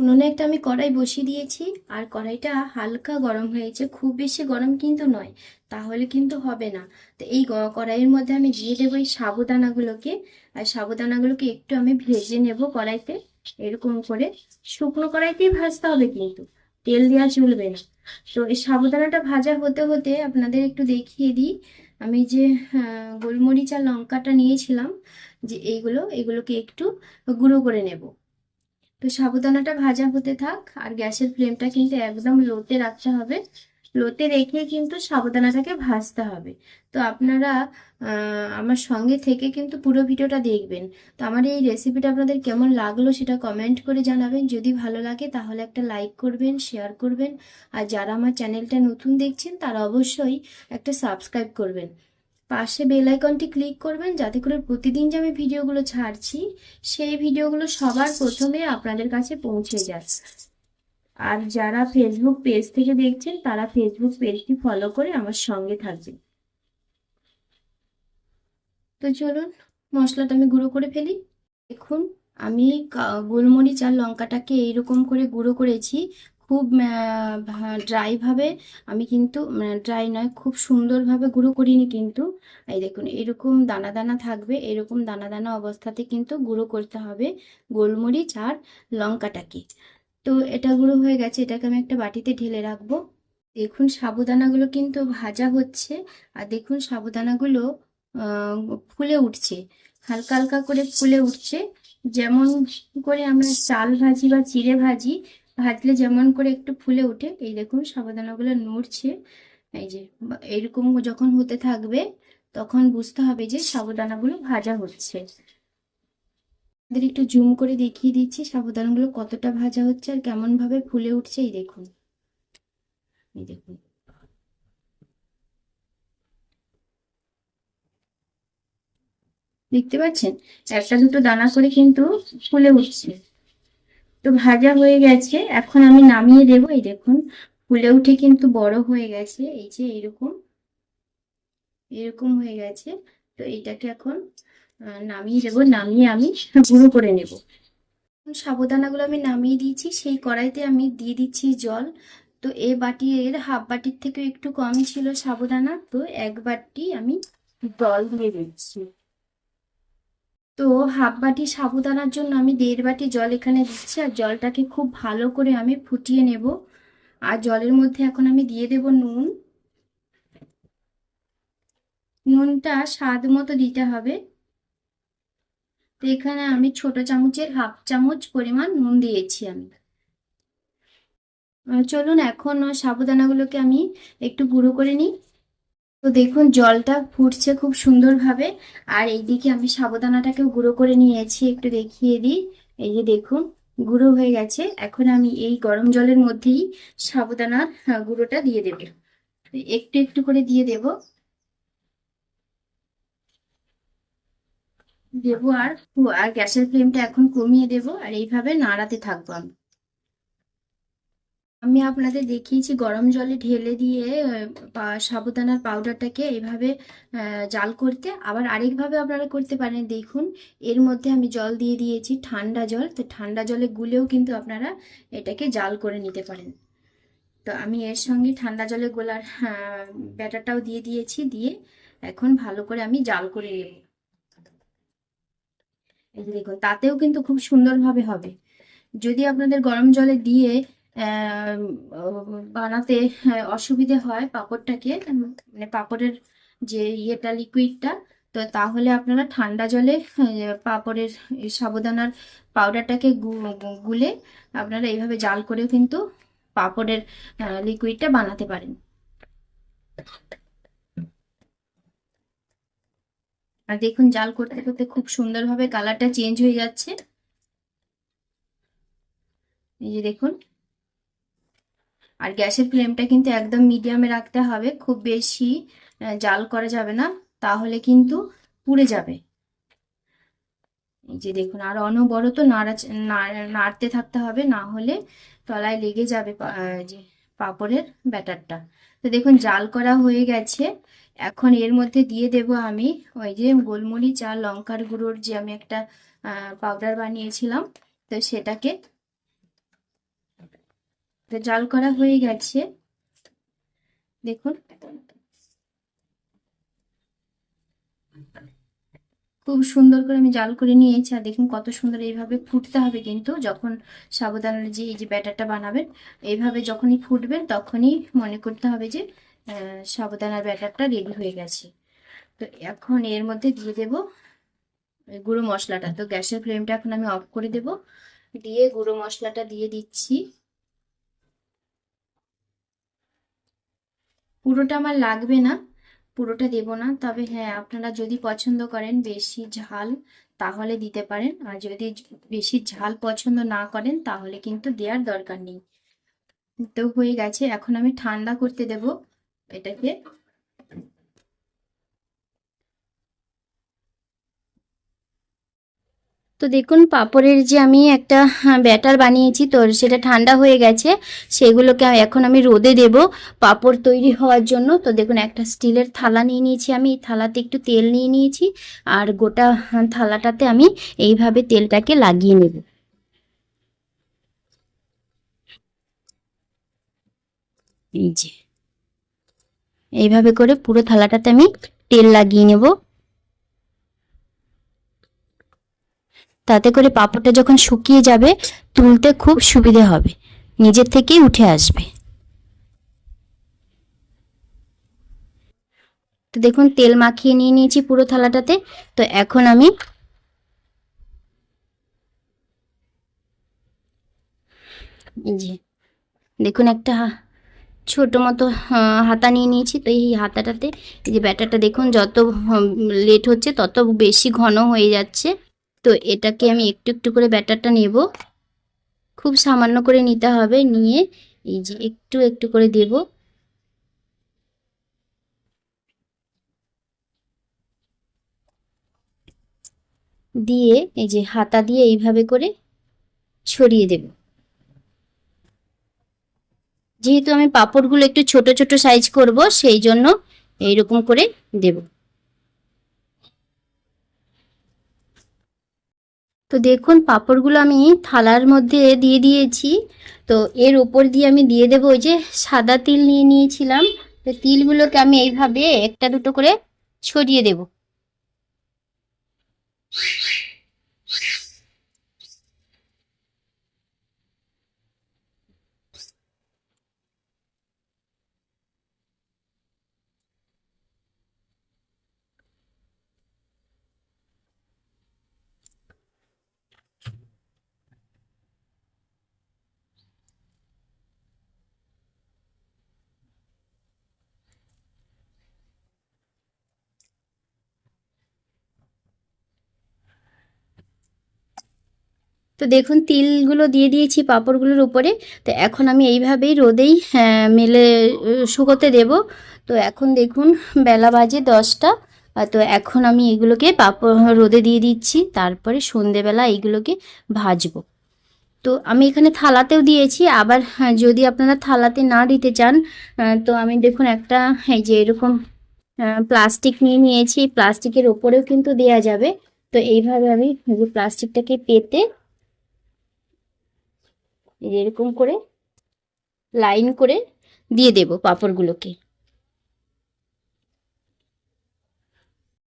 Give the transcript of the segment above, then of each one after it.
উনুনে একটা আমি কড়াই বসিয়ে দিয়েছি, আর কড়াইটা হালকা গরম হয়েছে খুব বেশি গরম কিন্তু নয়, তাহলে কিন্তু হবে না। তো এই কড়াইয়ের মধ্যে আমি দিয়ে দেবো এই সাবুদানাগুলোকে, আর সাবুদানাগুলোকে একটু আমি ভেজে নেব কড়াইতে। এরকম করে শুকনো কড়াইতেই ভাজতে হবে কিন্তু, তেল দেওয়া চলবে না। তো এই সাবুদানাটা ভাজা হতে হতে আপনাদের একটু দেখিয়ে দিই। আমি যে গোলমরিচ আর লঙ্কাটা নিয়েছিলাম, যে এইগুলো, এগুলোকে একটু গুঁড়ো করে নেব। তো সাবুদানাটা ভাজা হতে থাক, আর গ্যাসের ফ্লেমটা কিন্তু একদম লোতে রাখতে হবে। লোতে রেখে কিন্তু সাবুদানাটাকে ভাজতে হবে। তো আপনারা আমার সঙ্গে থেকে কিন্তু পুরো ভিডিওটা দেখবেন। তো আমার এই রেসিপিটা আপনাদের কেমন লাগল সেটা কমেন্ট করে জানাবেন। যদি ভালো লাগে তাহলে একটা লাইক করবেন, শেয়ার করবেন। আর যারা আমার চ্যানেলটা নতুন দেখছেন তারা অবশ্যই একটা সাবস্ক্রাইব করবেন। পাশে বেল আইকনটি ক্লিক করবেন যাতে করে প্রতিদিন যে আমি ভিডিওগুলো ছাড়ছি, সেই ভিডিওগুলো সবার প্রথমে আপনাদের কাছে পৌঁছে যায়। আর যারা ফেসবুক পেজ থেকে দেখছেন, তারা ফেসবুক পেজটি ফলো করে আমার সঙ্গে থাকবেন। তো চলুন, মশলাটা আমি গুঁড়ো করে ফেলি। দেখুন, আমি গোলমরিচ আর লঙ্কাটাকে এইরকম করে গুঁড়ো করেছি। খুব ড্রাই ভাবে আমি কিন্তু ড্রাই নয়, খুব সুন্দরভাবে গুঁড়ো করিনি কিন্তু। এই দেখুন, এরকম দানা দানা থাকবে, এরকম দানা দানা অবস্থাতে কিন্তু গুঁড়ো করতে হবে গোলমরিচ আর লঙ্কাটাকে। তো এটা গুঁড়ো হয়ে গেছে, এটাকে আমি একটা বাটিতে ঢেলে রাখব। দেখুন, সাবুদানাগুলো কিন্তু ভাজা হচ্ছে আর দেখুন, সাবুদানাগুলো ফুলে উঠছে। হালকা হালকা করে ফুলে উঠছে। যেমন করে আমরা চাল ভাজি বা চিড়ে ভাজি ভাজলে যেমন করে একটু ফুলে ওঠে, এই দেখুন সাবুদানাগুলো নড়ছে। এই যে এরকম যখন হতে থাকবে তখন বুঝতে হবে যে সাবুদানাগুলো ভাজা হচ্ছে। আপনাদের একটু জুম করে দেখিয়ে দিচ্ছি সাবুদানাগুলো কতটা ভাজা হচ্ছে আর কেমন ভাবে ফুলে উঠছে, এই দেখুন। এই দেখুন। দেখতে পাচ্ছেন? একটা দুটো দানা করে কিন্তু ফুলে উঠছে। তো ভাজা হয়ে গেছে। এখন আমি নামিয়ে দেবো। এই দেখুন, ফুলে উঠে কিন্তু বড় হয়ে গেছে। এই যে এরকম এরকম হয়ে গেছে। তো এইটাকে এখন নামিয়ে দেবো। নামিয়ে আমি গুঁড়ো করে নেব। সাবুদানাগুলো আমি নামিয়ে দিয়েছি। সেই কড়াইতে আমি দিয়ে দিচ্ছি জল। তো এ বাটি, এর হাফ বাটির থেকে একটু কম ছিল সাবুদানা। তো এক বাটি আমি জল দিয়ে দিচ্ছি। তো হাফ বাটি সাবুদানার জন্য আমি দেড় বাটি জল এখানে দিচ্ছি, আর জলটাকে খুব ভালো করে আমি ফুটিয়ে নেব। আর জলের মধ্যে এখন আমি দিয়ে দেব নুন। নুনটা স্বাদ মতো দিতে হবে। তো এখানে আমি ছোট চামচের হাফ চামচ পরিমাণ নুন দিয়েছি আমি। চলুন এখন সাবুদানাগুলোকে আমি একটু গুঁড়ো করে নিই। তো দেখুন জলটা ফুটছে খুব সুন্দরভাবে। আর এইদিকে আমি সাবুদানাটাকেও গুঁড়ো করে নিয়েছি একটু দেখিয়ে দিই। এই যে দেখুন গুঁড়ো হয়ে গেছে। এখন আমি এই গরম জলের মধ্যেই সাবুদানার আহ, গুঁড়োটা দিয়ে দেব। একটু একটু করে দিয়ে দেব। দেবো আর আর গ্যাসের ফ্লেমটা এখন কমিয়ে দেব। আর এইভাবে নাড়াতে থাকব আমি। আমি আপনাদের দেখিয়েছি গরম জলে ঢেলে দিয়ে সাবুদানার পাউডারটাকে এইভাবে জাল করতে। আবার আরেকভাবে আপনারা করতে পারেন, দেখুন। এর মধ্যে আমি জল দিয়ে দিয়েছি, ঠান্ডা জল। তো ঠান্ডা জলে গুলেও কিন্তু আপনারা এটাকে জাল করে নিতে পারেন। তো আমি এর সঙ্গে ঠান্ডা জলে গোলার ব্যাটারটাও দিয়ে দিয়েছি, দিয়ে এখন ভালো করে আমি জাল করে নেব। দেখুন, তাতেও কিন্তু খুব সুন্দরভাবে হবে। যদি আপনাদের গরম জলে দিয়ে বানাতে অসুবিধে হয় পাঁপড়টাকে মানে পাঁপড়ের যে ইয়েটা লিকুইডটা তো তাহলে আপনারা ঠান্ডা জলে পাঁপড়ের সাবুদানার পাউডারটাকে গুলে আপনারা এইভাবে জাল করেও কিন্তু পাঁপড়ের লিকুইডটা বানাতে পারেন। আর দেখুন, জাল করতে করতে খুব সুন্দরভাবে কালারটা চেঞ্জ হয়ে যাচ্ছে। এই যে দেখুন আর গ্যাসের ফ্লেমটা কিন্তু একদম মিডিয়ামে রাখতে হবে, খুব বেশি জাল করা যাবে না, তাহলে কিন্তু পুড়ে যাবে। এই যে দেখুন, আর অনবরত নাড়া, নাড়- নাড়তে থাকতে হবে, না হলে তলায় লেগে যাবে যে পাঁপড়ের ব্যাটারটা। তো দেখুন, জাল করা হয়ে গেছে। এখন এর মধ্যে দিয়ে দেব আমি ওই যে গোলমরিচ আর লঙ্কার গুঁড়োর যে আমি একটা পাউডার বানিয়েছিলাম, তো সেটাকে জাল করা হয়ে গেছে। দেখুন। খুব সুন্দর করে আমি জাল করে নিয়েছি আর দেখুন কত সুন্দর এইভাবে ফুটতে হবে কিন্তু যখন সাবুদানার যে এই যে ব্যাটারটা বানাবেন এইভাবে যখনই ফুটবেন তখনই মনে করতে হবে যে আহ, সাবুদানার ব্যাটারটা রেডি হয়ে গেছে। তো এখন এর মধ্যে দিয়ে দেব গুঁড়ো মশলাটা। তো গ্যাসের ফ্লেমটা এখন আমি অফ করে দেব। দিয়ে গুঁড়ো মশলাটা দিয়ে দিচ্ছি। পুরোটা আমার লাগবে না, পুরোটা দেব না। তবে হ্যাঁ আপনারা যদি পছন্দ করেন বেশি ঝাল, তাহলে দিতে পারেন। আর যদি বেশি ঝাল পছন্দ না করেন, তাহলে কিন্তু দেওয়ার দরকার নেই। তো হয়ে গেছে, এখন আমি ঠান্ডা করতে দেব এটাকে। তো দেখুন, পাপড়ের যে আমি একটা ব্যাটার বানিয়েছি, তো সেটা ঠান্ডা হয়ে গেছে, সেগুলোকে এখন আমি রোদে দেব পাপড় তৈরি হওয়ার জন্য। তো দেখুন, একটা স্টিলের থালা নিয়ে নিয়েছি আমি, এই থালাতে একটু তেল নিয়ে নিয়েছি, আর গোটা থালাটাতে আমি এইভাবে তেলটাকে লাগিয়ে নেব। এই যে, এইভাবে করে পুরো থালাটাতে আমি তেল লাগিয়ে নেব। তাতে করে পাঁপড়টা যখন শুকিয়ে যাবে, তুলতে খুব সুবিধে হবে। নিজের থেকেই উঠে আসবে। তো দেখুন, তেল মাখিয়ে নিয়ে নিয়েছি পুরো থালাটাতে। তো এখন আমি দেখুন একটা ছোট মতো হাতা নিয়ে নিয়েছি। তো এই হাতাটাতে, এই যে ব্যাটারটা দেখুন, যত লেট হচ্ছে, তত বেশি ঘন হয়ে যাচ্ছে। তো এটাকে আমি একটু একটু করে ব্যাটারটা নেব। খুব সামান্য করে নিতে হবে, নিয়ে এই যে একটু একটু করে দেব। দিয়ে এই যে হাতা দিয়ে এইভাবে করে ছড়িয়ে দেব। যেহেতু আমি পাঁপড়গুলো একটু ছোট ছোট সাইজ করব, সেই জন্য এইরকম করে দেব। তো দেখুন, পাঁপড়গুলো আমি থালার মধ্যে দিয়ে দিয়েছি। তো এর ওপর দিয়ে আমি দিয়ে দেবো ওই যে সাদা তিল নিয়ে নিয়েছিলাম। তো তিলগুলোকে আমি এইভাবে একটা দুটো করে ছড়িয়ে দেব। তো দেখুন তিলগুলো দিয়ে দিয়েছি পাঁপড়গুলোর উপরে। তো এখন আমি এইভাবেই রোদেই আহ, মেলে শুকোতে দেব। তো এখন দেখুন বেলা বাজে দশটা। তো এখন আমি এগুলোকে পাঁপড় রোদে দিয়ে দিচ্ছি। তারপরে সন্ধেবেলা এইগুলোকে ভাজবো। তো আমি এখানে থালাতেও দিয়েছি। আবার হ্যাঁ, যদি আপনারা থালাতে না দিতে চান তো আমি দেখুন একটা এই যে এরকম প্লাস্টিক নিয়ে নিয়েছি। প্লাস্টিকের ওপরেও কিন্তু দেয়া যাবে। তো এইভাবে আমি যে প্লাস্টিকটাকে পেতে এরকম করে লাইন করে দিয়ে দেব পাঁপড়গুলোকে।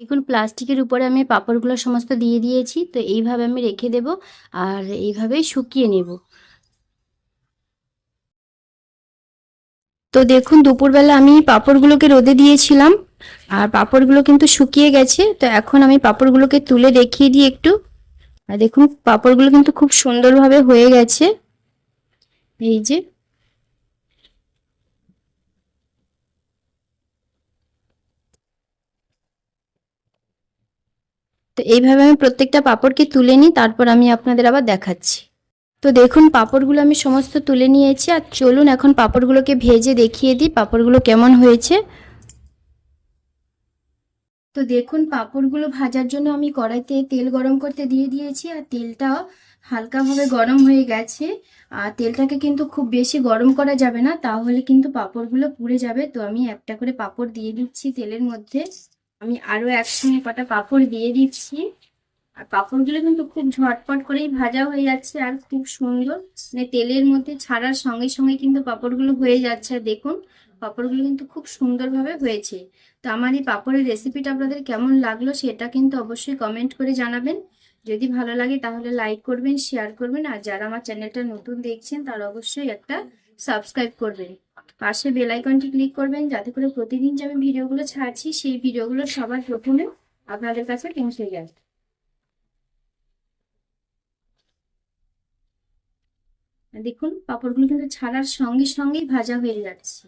দেখুন, প্লাস্টিকের উপরে আমি পাঁপড়গুলো সমস্ত দিয়ে দিয়েছি, তো এইভাবে আমি রেখে দেব আর এইভাবেই শুকিয়ে নেব। তো দেখুন, দুপুরবেলা আমি পাঁপড়গুলোকে রোদে দিয়েছিলাম আর পাঁপড়গুলো কিন্তু শুকিয়ে গেছে, তো এখন আমি পাঁপড়গুলোকে তুলে দেখিয়ে দিই একটু। আর দেখুন, পাঁপড়গুলো কিন্তু খুব সুন্দরভাবে হয়ে গেছে। এই যে তো এইভাবে আমি প্রত্যেকটা পাপড়কে তুলে নিই, তারপর আমি আপনাদের আবার দেখাচ্ছি। তো দেখুন, পাপড়গুলো আমি সমস্ত তুলে নিয়েছি, আর চলুন এখন পাপড়গুলোকে ভেজে দেখিয়ে দিই, পাপড়গুলো কেমন হয়েছে। তো দেখুন, পাঁপড়গুলো ভাজার জন্য আমি কড়াইতে তেল গরম করতে দিয়ে দিয়েছি, আর তেলটাও হালকাভাবে গরম হয়ে গেছে। আর তেলটাকে কিন্তু খুব বেশি গরম করা যাবে না, তাহলে কিন্তু পাঁপড়গুলো পুড়ে যাবে। তো আমি একটা করে পাঁপড় দিয়ে দিচ্ছি তেলের মধ্যে। আমি আরও একসঙ্গে কটা পাঁপড় দিয়ে দিচ্ছি। আর পাঁপড়গুলো কিন্তু খুব ঝটপট করেই ভাজা হয়ে যাচ্ছে, আর খুব সুন্দর। মানে তেলের মধ্যে ছাড়ার সঙ্গে সঙ্গে কিন্তু পাঁপড়গুলো হয়ে যাচ্ছে দেখুন পাঁপড়গুলো কিন্তু খুব সুন্দরভাবে হয়েছে। তো আমার এই পাঁপড়ের রেসিপিটা আপনাদের কেমন লাগল সেটা কিন্তু অবশ্যই কমেন্ট করে জানাবেন। যদি ভালো লাগে তাহলে লাইক করবেন শেয়ার করবেন, আর যারা আমার চ্যানেলটা নতুন দেখছেন তারা অবশ্যই একটা সাবস্ক্রাইব করবেন। পাশে বেল আইকনটি ক্লিক করবেন যাতে করে প্রতিদিন যে আমি ভিডিওগুলো ছাড়ছি সেই ভিডিওগুলো সবার প্রথমে আপনাদের কাছে পৌঁছে যায়। দেখুন, পাঁপড়গুলো কিন্তু ছাড়ার সঙ্গে সঙ্গেই ভাজা হয়ে যাচ্ছে।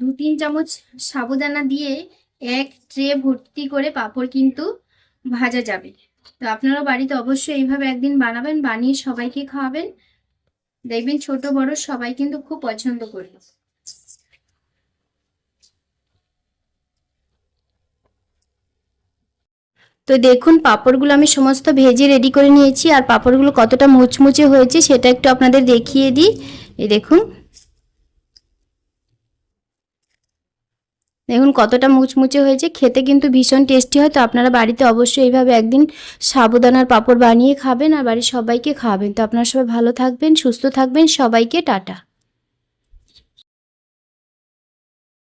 দু তিন চামচ সাবুদানা দিয়ে এক ট্রে ভর্তি করে পাঁপড় কিন্তু ভাজা যাবে। তো আপনারা বাড়িতে অবশ্যই এইভাবে একদিন বানাবেন, বানিয়ে সবাইকে খাওয়াবেন। দেখবেন ছোট, বড় সবাই কিন্তু খুব পছন্দ করবে তো দেখুন, পাঁপড়গুলো আমি সমস্ত ভেজে রেডি করে নিয়েছি। আর পাঁপড়গুলো কতটা মুচমুচে হয়েছে সেটা একটু আপনাদের দেখিয়ে দিই। এই দেখুন দেখুন, কতটা মুচমুচে হয়েছে। খেতে কিন্তু ভীষণ টেস্টি হয়, তো আপনারা বাড়িতে অবশ্যই এইভাবে একদিন সাবুদানার পাঁপড় বানিয়ে খাবেন আর বাড়ির সবাইকে খাওয়াবেন। তো আপনারা সবাই ভালো থাকবেন, সুস্থ থাকবেন। সবাইকে টাটা।